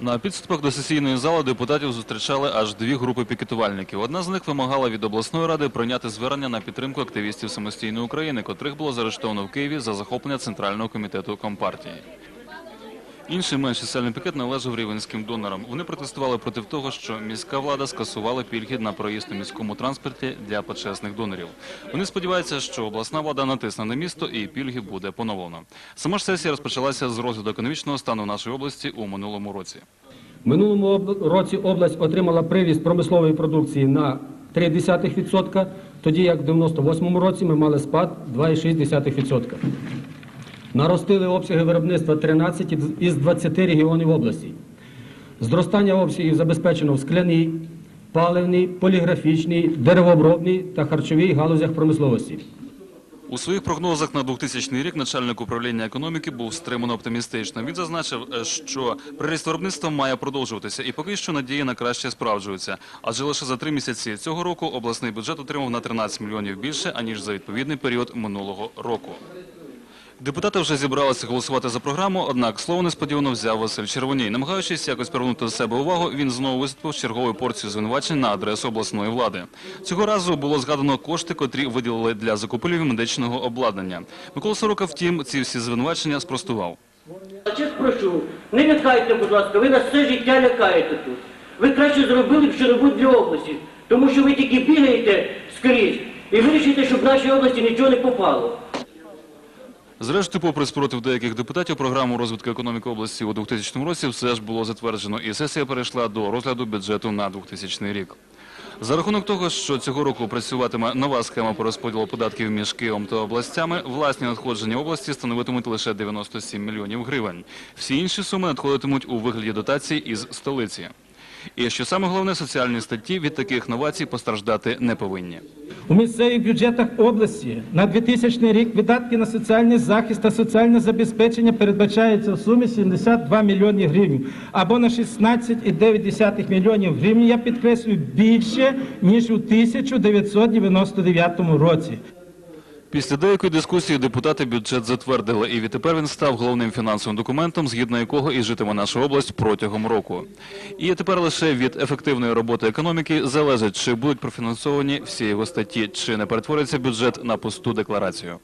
На підступах до сесійної зали депутатів зустрічали аж дві групи пікетувальників. Одна з них вимагала від обласної ради прийняти звернення на підтримку активістів самостійної України, котрих було заарештовано в Києві за захоплення Центрального комітету Компартії. Інший менший сильний пікет належав рівенським донорам. Вони протестували проти того, що міська влада скасувала пільги на проїзд у міському транспорті для почесних донорів. Вони сподіваються, що обласна влада натисне на місто і пільги буде поновлено. Сама ж сесія розпочалася з розгляду економічного стану нашої області у минулому році. Минулому році область отримала привіз промислової продукції на 0,3%, тоді як в 98 році ми мали спад 2,6%. Наростили обсяги виробництва 13 із 20 регіонів області. Зростання обсягів забезпечено в скляній, паливній, поліграфічній, деревообробній та харчовій галузях промисловості. У своїх прогнозах на 2000 рік начальник управління економіки був стримано оптимістичним. Він зазначив, е, що приріст виробництва має продовжуватися, і поки що надії на краще справджуються. Адже лише за три місяці цього року обласний бюджет отримав на 13 мільйонів більше, аніж за відповідний період минулого року. Депутати вже зібралися голосувати за програму, однак слово несподівано взяв Василь Червоній. Намагаючись якось привернути до себе увагу, він знову виступив з черговою порцією звинувачень на адресу обласної влади. Цього разу було згадано кошти, котрі виділили для закупівлі медичного обладнання. Микола Сорока, втім, ці всі звинувачення спростував. Чесно прошу, не лякайте, будь ласка, ви нас все життя лякаєте тут. Ви краще зробили б що-небудь для області, тому що ви тільки бігаєте скрізь і вирішите, щоб в нашій області нічого не попало. Зрештою, попри спротив деяких депутатів, програму розвитку економіки області у 2000 році все ж було затверджено, і сесія перейшла до розгляду бюджету на 2000 рік. За рахунок того, що цього року працюватиме нова схема по розподілу податків між Києвом та областями, власні надходження області становитимуть лише 97 мільйонів гривень. Всі інші суми надходитимуть у вигляді дотацій із столиці. І що саме головне, соціальні статті від таких новацій постраждати не повинні. У місцевих бюджетах області на 2000 рік видатки на соціальний захист та соціальне забезпечення передбачаються в сумі 72 мільйони гривень, або на 16,9 мільйонів гривень, я підкреслюю, більше, ніж у 1999 році. Після деякої дискусії депутати бюджет затвердили, і відтепер він став головним фінансовим документом, згідно якого і житиме наша область протягом року. І тепер лише від ефективної роботи економіки залежить, чи будуть профінансовані всі його статті, чи не перетвориться бюджет на пусту декларацію.